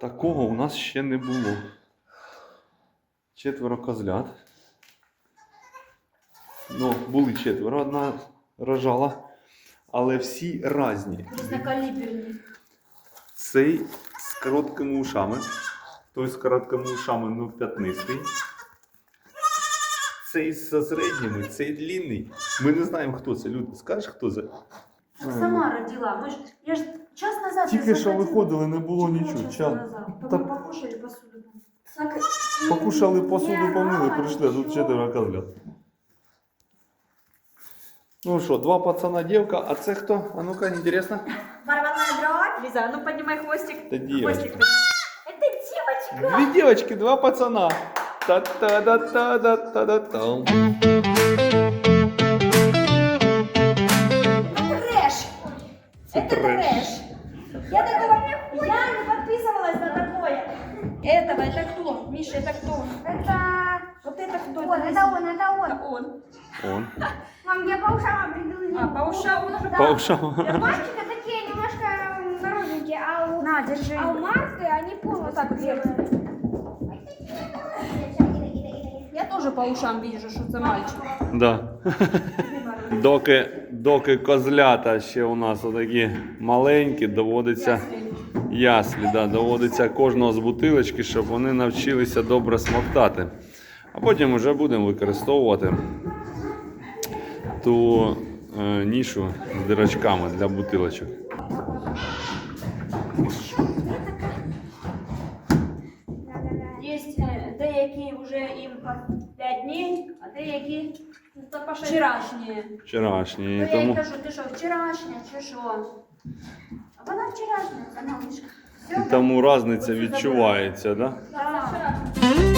Такого у нас ще не було. Четверо козлят. Ну, були четверо, одна рожала, але всі різні. Різнокаліберні. Цей з короткими ушами. Той з короткими ушами, ну, п'ятнистий. Цей зі середніми, цей длинний. Ми не знаємо, хто це. Люди, скажеш, хто це? Сама родила. Ми ж, я ж час назад... Тільки я що захотіла. виходили, не було Чого нічого. часу Ча- назад? Та- Та... Покушали посуду. Так, Покушали посуду, я помили, рада, прийшли, а тут що? четверо козлят. Ну що, два пацана, дівка, а це хто? А ну-ка, інтересно? Порваная дробь. Лиза, ну поднимай хвостик. Це дівчинка. Хвостик. Это девочка. Дві дівчинки, два пацана. Та-та-да-та-да-та-да-там. Трэш. Это треш. трэш. Я такого не Я не подписывалась на такое. Этого, это кто? Миша, это кто? Это... Вот это кто? Он, это он, это он. Это он. Он. Мам, я по ушам определил. А, по ушам он уже... По ушам. Мальчики такие немножко наружненькие, а у, На, держи. а у Марты они полностью так вот белые. Я Тоже по ушам вижу, что это мальчик. Да. Доки, доки козлята ще у нас отакі маленькі, доводиться яслі, да, доводиться кожного з бутилочки, щоб вони навчилися добре смоктати. А потім вже будемо використовувати ту е, нішу з дирочками для бутилочок. Есть е, деякі вже їм по 5 днів, а деякі ну, то по 6 Вчорашні. Вчорашні. Ну, я їй тому, кажу, ти що, вчорашня чи що? А вона вчорашня, вона малышка. тому різниця відчувається, да? Да. Ще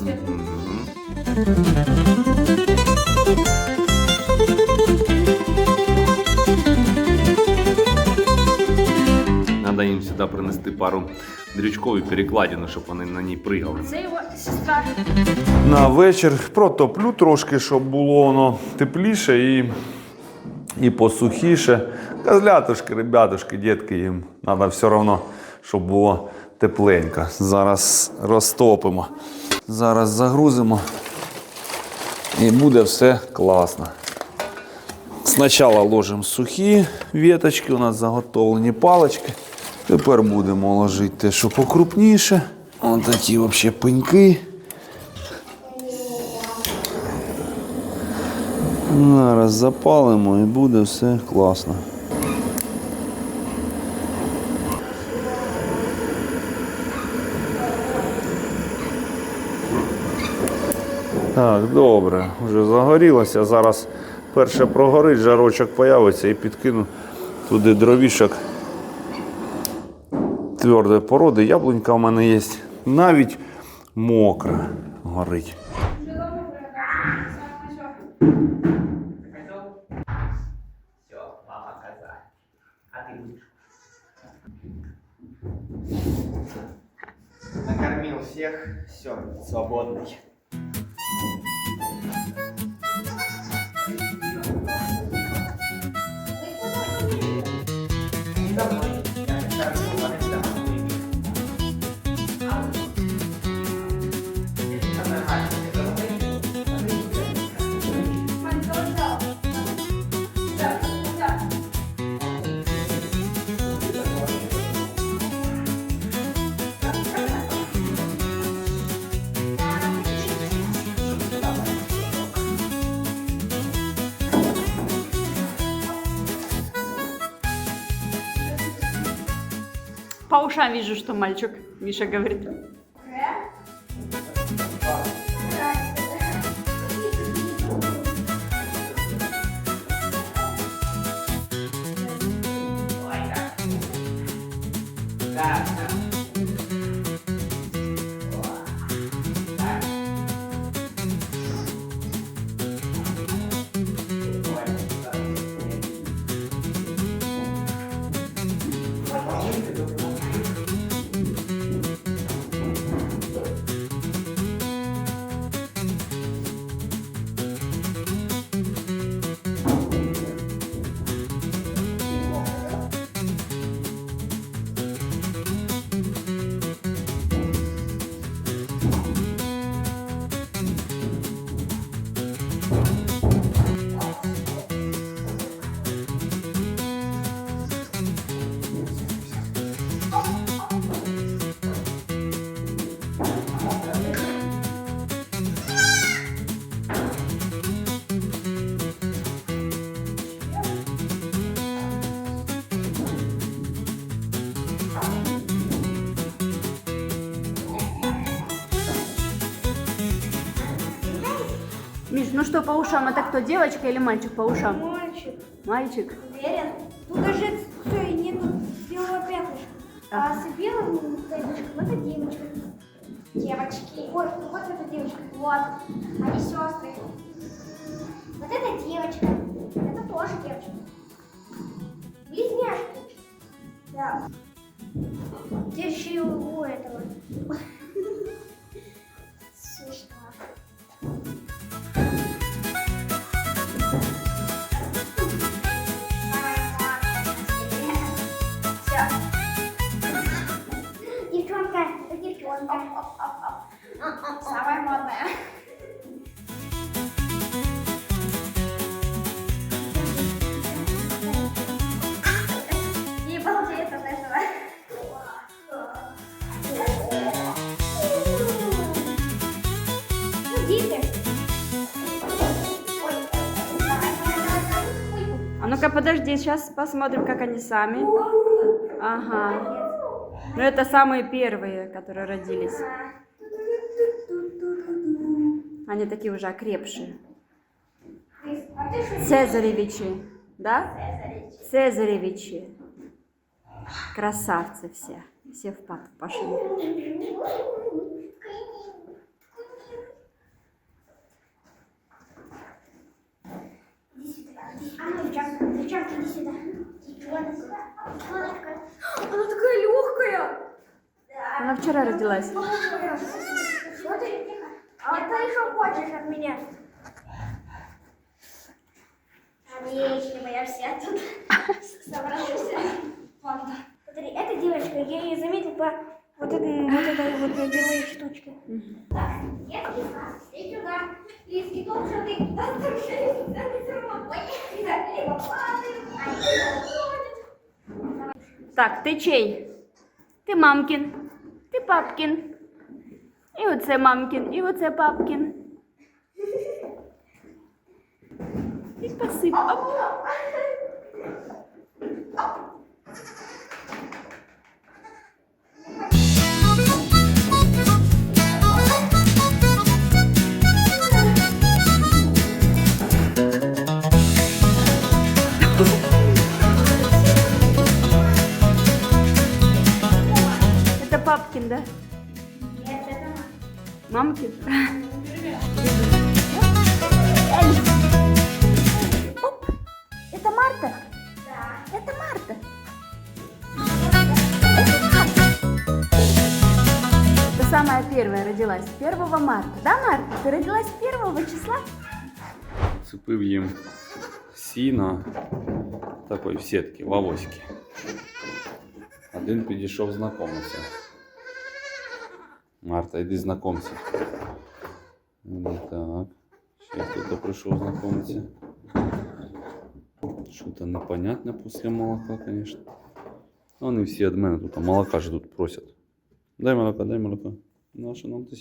Тоже, надо Надо їм сюди принести пару дрючкові перекладину, щоб вони на ній пригали. Це його сестра. На вечір протоплю трошки, щоб було воно тепліше і, і посухіше. Козлятушки, ребятушки, дітки, їм треба все одно, щоб було тепленько. Зараз розтопимо. Зараз загрузимо. І буде все класно. Спочатку ложимо сухі веточки, у нас заготовлені палички. Тепер будемо ложити те, що покрупніше. Ось такі взагалі пеньки. Зараз запалимо і буде все класно. Так, добре, вже загорілося. Зараз перше прогорить, жарочок появиться і підкину туди дровішок твердої породи. Яблунька в мене є. Навіть мокра горить. Накормил всех, все, свободный. По ушам вижу, что мальчик, Миша говорит. Ну что по ушам? Это кто, девочка или мальчик по ушам? Мальчик. Мальчик. Уверен? Тут даже все, и нету белого пятнышка. А с белым пятнышком это девочка. Девочки. Вот, вот эта девочка. Вот. Они сестры. Вот это девочка. Это тоже девочка. Близняшки. Да. Где еще и у этого? Все. Девчонка, это девчонка. Самая модная. Не балдеет от А ну-ка подожди, сейчас посмотрим, как они сами. Ага. Ну это самые первые, которые родились. Они такие уже окрепшие. Цезаревичи, да? Цезаревичи. Красавцы все. Все в пад пошли. Иди сюда. А ну, девчонка, девчонка, иди сюда. Девчонка. Она такая легкая. Она вчера родилась. Что ты? А ты еще хочешь от меня? Отлично, я все тут. Ладно. Смотри, эта девочка, я ее заметил по вот этой вот этой вот белой штучке. Так, детки, иди сюда. Лиски, тут что ты оставляешь, да ты все равно. Ой, да, либо падают, а либо ходят. Так, ти чей? Ти мамкін, ти папкін. І оце мамкін, і оце папкін. І посип. первая родилась 1 марта. Да, Марта? Ты родилась 1 числа? Цепив їм сіна такої в сітки, в авоськи. Один підійшов знайомитися. Марта, йди знайомся. Ну, Так. Ще хтось прийшов знайомитися. Що-то непонятне після молока, звісно. Ну, Вони всі від мене тут а молока ждуть, просять. Дай молоко, дай молоко. Наше нам то.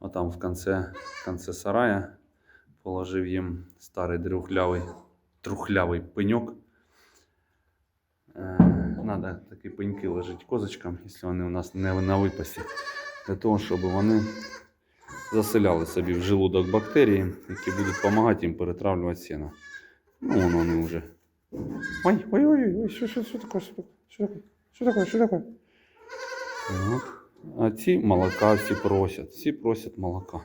А там в конце, в конце сарая положив їм старий трухлявий, трухлявий пеньок. Е, Надо такі пеньки лежать козочкам, якщо вони у нас не на випасі, для того, щоб вони заселяли собі в желудок бактерії, які будуть допомагати їм перетравлювати сіно. Ну, вон вони вже. Ой, ой, ой, ой, що, що, що таке? Що таке? Що таке? Що таке? Що таке? От. А ці молока всі просять, всі просять молока.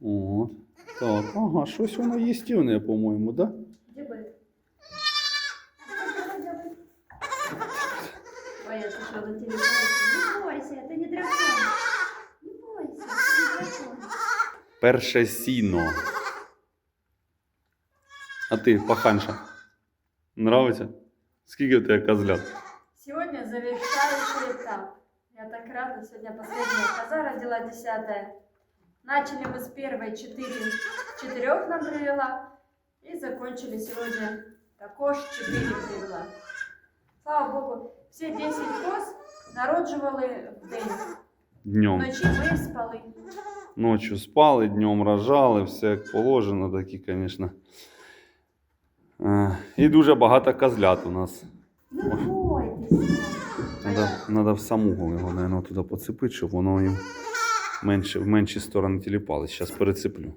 От. Так, ага, щось воно їстівне, по-моєму, да? Где бы? Ой, я слышала на телефоне. Не бойся, это не дракон. Не бойся, это не дракон. Перше сіно. А ти, паханша, нравиться? Скільки в тебе козлят? Сегодня завершающий этап. Я так рада, сегодня последняя коза родила десятая. Начали мы с первой четыре, четырех нам привела. И закончили сегодня також четыре привела. Слава Богу, все 10 коз народжували в день. Днем. Вночі ми спали. Ночью спали, днем рожали, все як положено, такі, звісно. І дуже багато козлят у нас. Треба. В саму його, мабуть, туди поцепити, щоб воно їм менше, в менші сторони тіліпалось. Зараз перецеплю.